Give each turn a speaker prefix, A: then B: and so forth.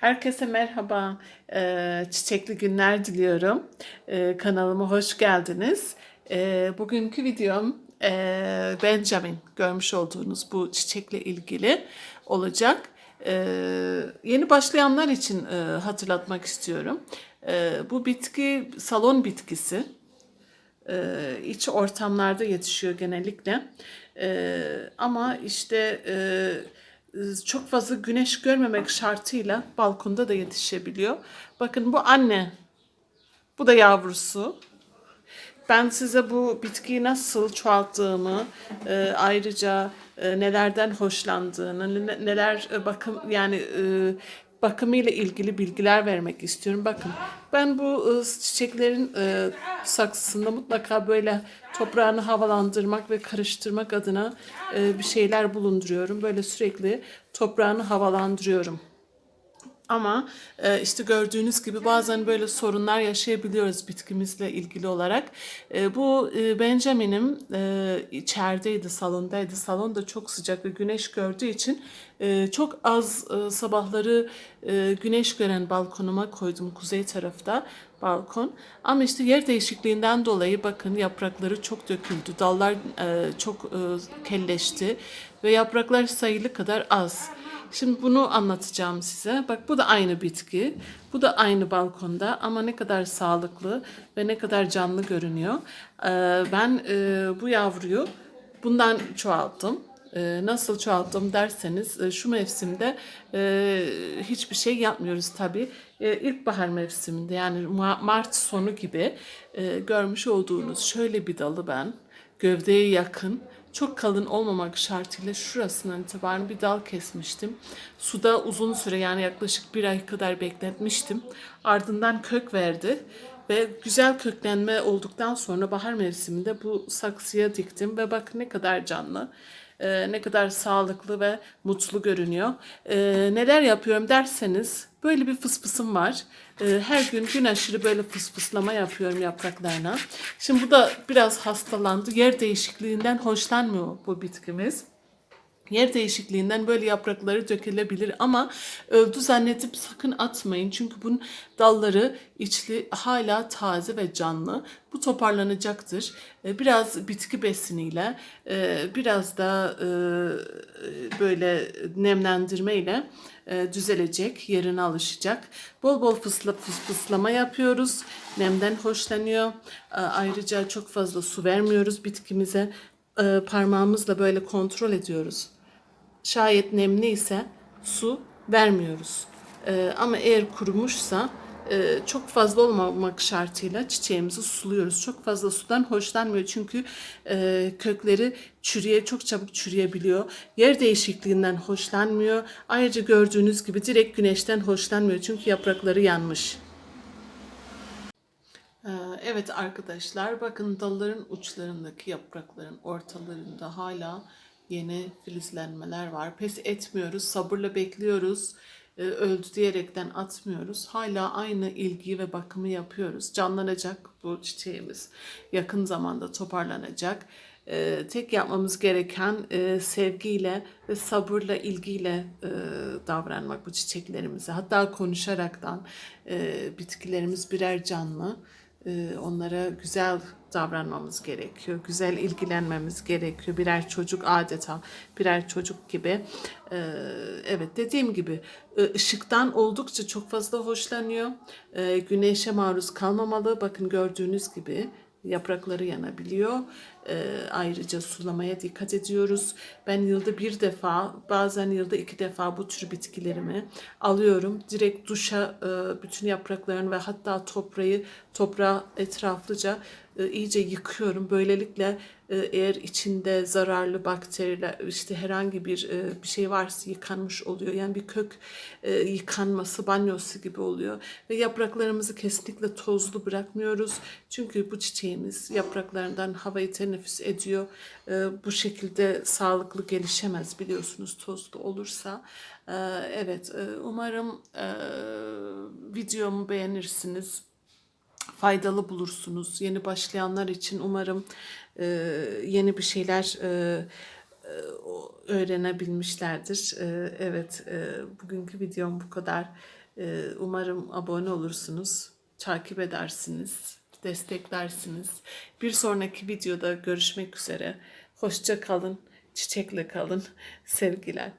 A: Herkese merhaba, Ee, çiçekli günler diliyorum. Ee, kanalıma hoş geldiniz. Ee, bugünkü videom e, Benjamin görmüş olduğunuz bu çiçekle ilgili olacak. Yeni başlayanlar için e, hatırlatmak istiyorum. Bu bitki salon bitkisi. İç ortamlarda yetişiyor genellikle. Ama işte e, çok fazla güneş görmemek şartıyla balkonda da yetişebiliyor. Bakın bu anne, bu da yavrusu. Ben size bu bitkiyi nasıl çoğalttığımı, e, ayrıca e, nelerden hoşlandığını, ne- neler e, bakım yani e, bakımıyla ilgili bilgiler vermek istiyorum. Bakın ben bu e, çiçeklerin e, saksısında mutlaka böyle toprağını havalandırmak ve karıştırmak adına e, bir şeyler bulunduruyorum. Böyle sürekli toprağını havalandırıyorum. Ama e, işte gördüğünüz gibi bazen böyle sorunlar yaşayabiliyoruz bitkimizle ilgili olarak. E, bu e, Benjamin'im e, içerideydi, salondaydı. Salon da çok sıcak ve güneş gördüğü için e, çok az e, sabahları e, güneş gören balkonuma koydum kuzey tarafta balkon. Ama işte yer değişikliğinden dolayı bakın yaprakları çok döküldü. Dallar e, çok e, kelleşti ve yapraklar sayılı kadar az. Şimdi bunu anlatacağım size. Bak bu da aynı bitki. Bu da aynı balkonda ama ne kadar sağlıklı ve ne kadar canlı görünüyor. Ee, ben e, bu yavruyu bundan çoğalttım. Ee, nasıl çoğalttım derseniz e, şu mevsimde e, hiçbir şey yapmıyoruz tabii. E, ilkbahar mevsiminde yani Ma- Mart sonu gibi görmüş olduğunuz şöyle bir dalı ben gövdeye yakın çok kalın olmamak şartıyla şurasından itibaren bir dal kesmiştim. Suda uzun süre yani yaklaşık bir ay kadar bekletmiştim. Ardından kök verdi ve güzel köklenme olduktan sonra bahar mevsiminde bu saksıya diktim ve bak ne kadar canlı. e, ne kadar sağlıklı ve mutlu görünüyor. E, neler yapıyorum derseniz böyle bir fısfısım var. E, her gün gün aşırı böyle fısfıslama yapıyorum yapraklarına. Şimdi bu da biraz hastalandı. Yer değişikliğinden hoşlanmıyor bu bitkimiz. Yer değişikliğinden böyle yaprakları dökülebilir ama öldü zannedip sakın atmayın. Çünkü bunun dalları içli hala taze ve canlı. Bu toparlanacaktır. Ee, Biraz bitki besiniyle, e, biraz da e, böyle nemlendirmeyle e, düzelecek, yerine alışacak. Bol bol fısla, fıs- fıslama yapıyoruz. Nemden hoşlanıyor. E, Ayrıca çok fazla su vermiyoruz bitkimize. E, Parmağımızla böyle kontrol ediyoruz şayet nemli ise su vermiyoruz. Ee, ama eğer kurumuşsa e, çok fazla olmamak şartıyla çiçeğimizi suluyoruz. Çok fazla sudan hoşlanmıyor çünkü e, kökleri çürüye çok çabuk çürüyebiliyor. Yer değişikliğinden hoşlanmıyor. Ayrıca gördüğünüz gibi direkt güneşten hoşlanmıyor çünkü yaprakları yanmış. Ee, Evet arkadaşlar bakın dalların uçlarındaki yaprakların ortalarında hala yeni filizlenmeler var. Pes etmiyoruz, sabırla bekliyoruz. Ee, Öldü diyerekten atmıyoruz. Hala aynı ilgiyi ve bakımı yapıyoruz. Canlanacak bu çiçeğimiz. Yakın zamanda toparlanacak. Ee, tek yapmamız gereken e, sevgiyle ve sabırla, ilgiyle e, davranmak bu çiçeklerimize. Hatta konuşaraktan e, bitkilerimiz birer canlı. Ee, onlara güzel davranmamız gerekiyor. Güzel ilgilenmemiz gerekiyor. Birer çocuk adeta birer çocuk gibi. Ee, evet dediğim gibi ı- ışıktan oldukça çok fazla hoşlanıyor. Ee, güneşe maruz kalmamalı. Bakın gördüğünüz gibi yaprakları yanabiliyor. Ee, ayrıca sulamaya dikkat ediyoruz. Ben yılda bir defa, bazen yılda iki defa bu tür bitkilerimi alıyorum. Direkt duşa e, bütün yapraklarını ve hatta toprağı, toprağı etraflıca e, iyice yıkıyorum. Böylelikle e, eğer içinde zararlı bakteriler, işte herhangi bir e, bir şey varsa yıkanmış oluyor. Yani bir kök e, yıkanması, banyosu gibi oluyor. Ve yapraklarımızı kesinlikle tozlu bırakmıyoruz. Çünkü bu çiçeğimiz yapraklarından havayı teneffüs ediyor. Bu şekilde sağlıklı gelişemez biliyorsunuz tozlu olursa. Evet, umarım videomu beğenirsiniz faydalı bulursunuz. Yeni başlayanlar için umarım e, yeni bir şeyler e, o- öğrenebilmişlerdir. E, evet, e, bugünkü videom bu kadar. E, umarım abone olursunuz, takip edersiniz, desteklersiniz. Bir sonraki videoda görüşmek üzere. Hoşça kalın, çiçekle kalın. Sevgiler.